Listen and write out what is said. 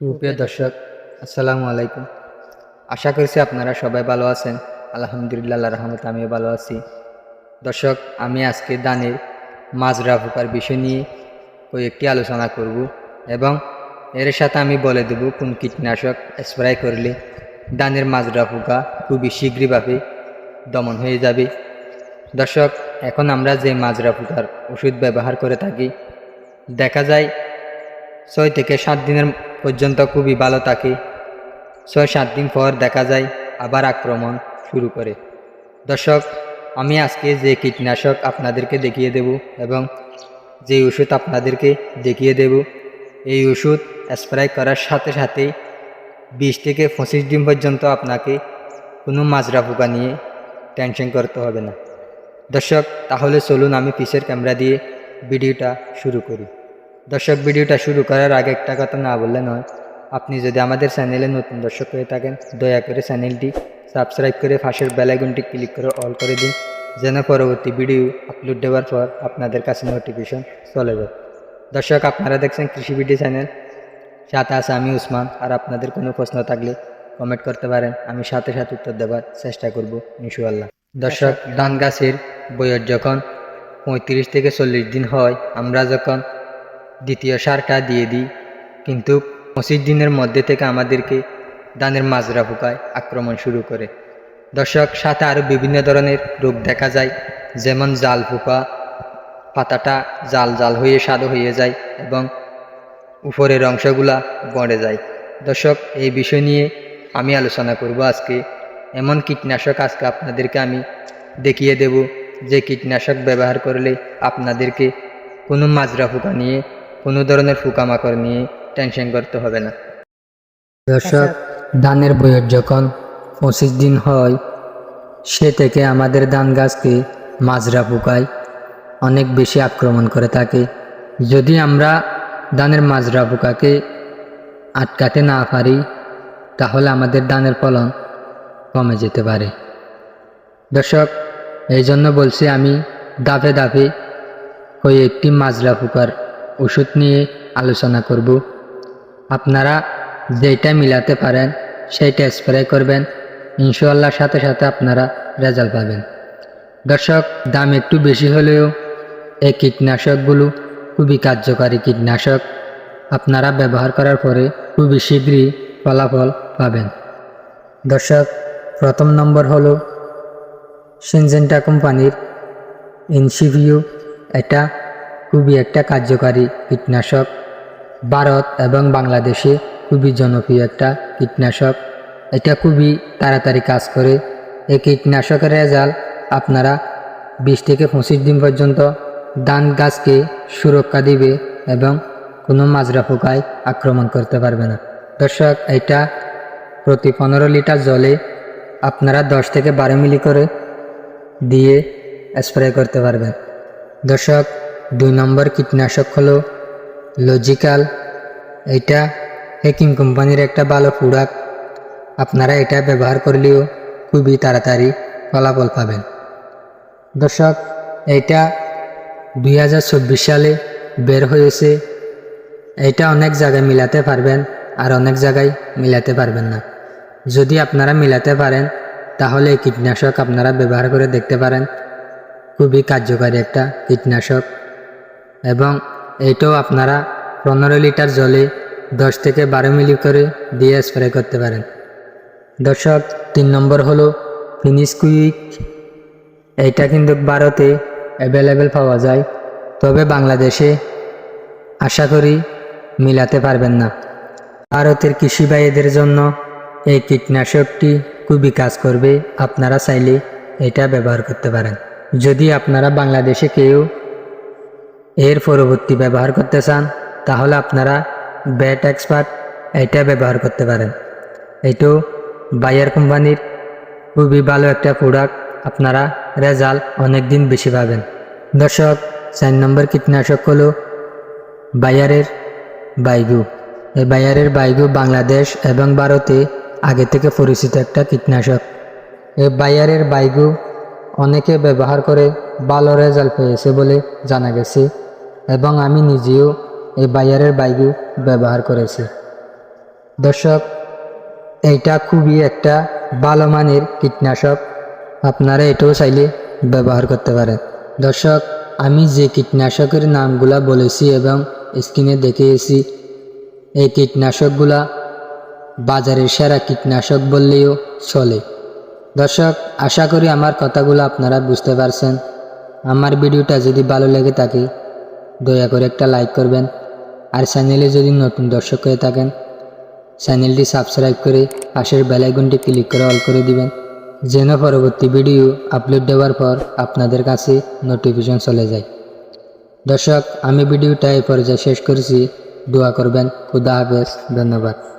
সুপ্রিয় দর্শক, আসসালামু আলাইকুম। আশা করছি আপনারা সবাই ভালো আছেন। আলহামদুলিল্লাহ রহমতে আমিও ভালো আছি। দর্শক, আমি আজকে দানের মাজরা পোকার বিষয় নিয়ে কয়েকটি আলোচনা করব এবং এর সাথে আমি বলে দেব কোন কীটনাশক স্প্রে করলে দানের মাজরা পোকা খুবই শীঘ্রভাবে দমন হয়ে যাবে। দর্শক, এখন আমরা যে মাজরা পোকার ওষুধ ব্যবহার করে থাকি, দেখা যায় ছয় থেকে সাত দিনের পর্যন্ত খুবই ভালো থাকে। ছয়, সাত দিন পর দেখা যায়, আবার আক্রমণ শুরু করে। দর্শক, আমি আজকে যে কীটনাশক আপনাদেরকে দেখিয়ে দেব এবং যে ওষুধ আপনাদেরকে দেখিয়ে দেব, এই ওষুধ স্প্রে করার সাথে সাথে বিশ থেকে পঁচিশ দিন পর্যন্ত আপনাকে কোনো মাজরা পোকা নিয়ে টেনশন করতে হবে না। দর্শক, তাহলে চলুন আমি পিসের ক্যামেরা দিয়ে ভিডিওটা শুরু করি। দর্শক ভিডিওটা শুরু করার আগে একটা কথা না বললে নয়। আপনি যদি আমাদের চ্যানেলে নতুন দর্শক হয়ে থাকেন, দয়া করে চ্যানেলটি সাবস্ক্রাইব করে পাশের বেলাইকনটি ক্লিক করে অল করে দিন, যেন পরবর্তী ভিডিও আপলোড দেওয়ার পর আপনাদের কাছে নোটিফিকেশন চলে যায়। দর্শক, আপনারা দেখছেন কৃষি ভিডিও চ্যানেল। সাথে আছে আমি উসমান। আর আপনাদের কোনো প্রশ্ন থাকলে কমেন্ট করতে পারেন। আমি সাথে সাথে উত্তর দেওয়ার চেষ্টা করব, ইনশাআল্লাহ। দর্শক, ধান গাছের বয়স যখন পঁয়ত্রিশ থেকে চল্লিশ দিন হয়, আমরা যখন দ্বিতীয় সারটা দিয়ে দিই। কিন্তু পঁচিশ দিনের মধ্যে থেকে আমাদেরকে দানের মাজরা পোকায় আক্রমণ শুরু করে। দর্শক, সাথে আরও বিভিন্ন ধরনের রোগ দেখা যায়। যেমন জাল পোকা পাতাটা জাল জাল হয়ে সাদা হয়ে যায় এবং উপরের অংশগুলা গড়ে যায়। দর্শক, এই বিষয় নিয়ে আমি আলোচনা করব আজকে। এমন কীটনাশক আজকে আপনাদেরকে আমি দেখিয়ে দেব যে কীটনাশক ব্যবহার করলে আপনাদেরকে কোনো মাজরা পোকা নিয়ে কোনো ধরনের পোকামাকড় নিয়ে টেনশন করতে হবে না। দর্শক ধানের বয়স যখন পঁচিশ দিন হয়, সে থেকে আমাদের ধান গাছকে মাজরা পোকায় অনেক বেশি আক্রমণ করে থাকে। যদি আমরা ধানের মাজরা পোকাকে আটকাতে না পারি, তাহলে আমাদের ধানের ফলন কমে যেতে পারে। দর্শক, এই জন্য বলছি আমি দাফে দাফে ওই একটি মাজরা পোকার ওষুধ নিয়ে আলোচনা করব। আপনারা যেটা মিলাতে পারেন, সেইটা স্প্রে করবেন। ইনশাল্লাহর সাথে সাথে আপনারা রেজাল্ট পাবেন। দর্শক, দাম একটু বেশি হলেও এই কীটনাশকগুলো খুবই কার্যকারী কীটনাশক। আপনারা ব্যবহার করার পরে খুবই শীঘ্রই ফলাফল পাবেন। দর্শক, প্রথম নম্বর হল সিনজেন্টা কোম্পানির ইনসিভিউ এটা খুবই একটা কার্যকারী কীটনাশক। ভারত এবং বাংলাদেশে খুবই জনপ্রিয় একটা কীটনাশক। এটা খুবই তাড়াতাড়ি কাজ করে। এই কীটনাশকের রেজাল্ট আপনারা বিশ থেকে পঁচিশ দিন পর্যন্ত ধান গাছকে সুরক্ষা দিবে এবং কোনো মাজরা পোকায় আক্রমণ করতে পারবে না। দর্শক, এটা প্রতি পনেরো লিটার জলে আপনারা দশ থেকে বারো মিলি করে দিয়ে স্প্রে করতে পারবেন। দর্শক দুই নম্বর কীটনাশক হলো লজিক্যাল এটা হেকিং কোম্পানির একটা ভালো প্রোডাক্ট আপনারা এটা ব্যবহার করলেও খুবই তাড়াতাড়ি ফলাফল পাবেন। দর্শক, এটা দুই হাজার চব্বিশ সালে বের হয়েছে। এটা অনেক জায়গায় মিলাতে পারবেন আর অনেক জায়গায় মিলাতে পারবেন না। যদি আপনারা মিলাতে পারেন, তাহলে এই কীটনাশক আপনারা ব্যবহার করে দেখতে পারেন। খুবই কার্যকারী একটা কীটনাশক। এবং এইটাও আপনারা পনেরো লিটার জলে দশ থেকে বারো মিলি করে দিয়ে স্প্রে করতে পারেন। দর্শক, তিন নম্বর হলো ফিনিশ কুইক এইটা কিন্তু ভারতে অ্যাভেলেবেল পাওয়া যায়। তবে বাংলাদেশে আশা করি মিলাতে পারবেন না। ভারতের কৃষি ভাইদের জন্য এই কীটনাশকটি খুবই কাজ করবে। আপনারা চাইলে এটা ব্যবহার করতে পারেন। যদি আপনারা বাংলাদেশে কেউ এর পরবর্তী ব্যবহার করতে চান, তাহলে আপনারা ব্যাট এক্সপার্ট এটা ব্যবহার করতে পারেন। এটাও বায়ার কোম্পানির খুবই ভালো একটা প্রোডাক্ট আপনারা রেজাল্ট অনেক দিন বেশি পাবেন। দর্শক, চার নম্বর কীটনাশক হলো বায়ারের বাইগু। এই বায়ারের বাইগু বাংলাদেশ এবং ভারতে আগে থেকে পরিচিত একটা কীটনাশক। এই বায়ারের বাইগু অনেকে ব্যবহার করে ভালো রেজাল্ট পেয়েছে বলে জানা গেছে। এবং আমি নিজেও এই বায়ারের বাইগু ব্যবহার করেছি। দর্শক, এইটা খুবই একটা ভালো মানের কীটনাশক। আপনারা এটাও চাইলে ব্যবহার করতে পারেন। দর্শক, আমি যে কীটনাশকের নামগুলা বলেছি এবং স্ক্রিনে দেখিয়েছি, এই কীটনাশকগুলা বাজারের সেরা কীটনাশক বললেও চলে। দর্শক, আশা করি আমার কথাগুলো আপনারা বুঝতে পারছেন। আমার ভিডিওটা যদি ভালো লেগে থাকে দয়া করে একটা লাইক করবেন। আর চ্যানেলে যদি নতুন দর্শক হয়ে থাকেন, চ্যানেলটি সাবস্ক্রাইব করে পাশের বেলাইকনটি ক্লিক করে অল করে দিবেন, যেন পরবর্তী ভিডিও আপলোড দেওয়ার পর আপনাদের কাছে নোটিফিকেশন চলে যায়। দর্শক, আমি ভিডিওটা এই পর্যায়ে শেষ করেছি। দোয়া করবেন। খুদা হাফেজ। ধন্যবাদ।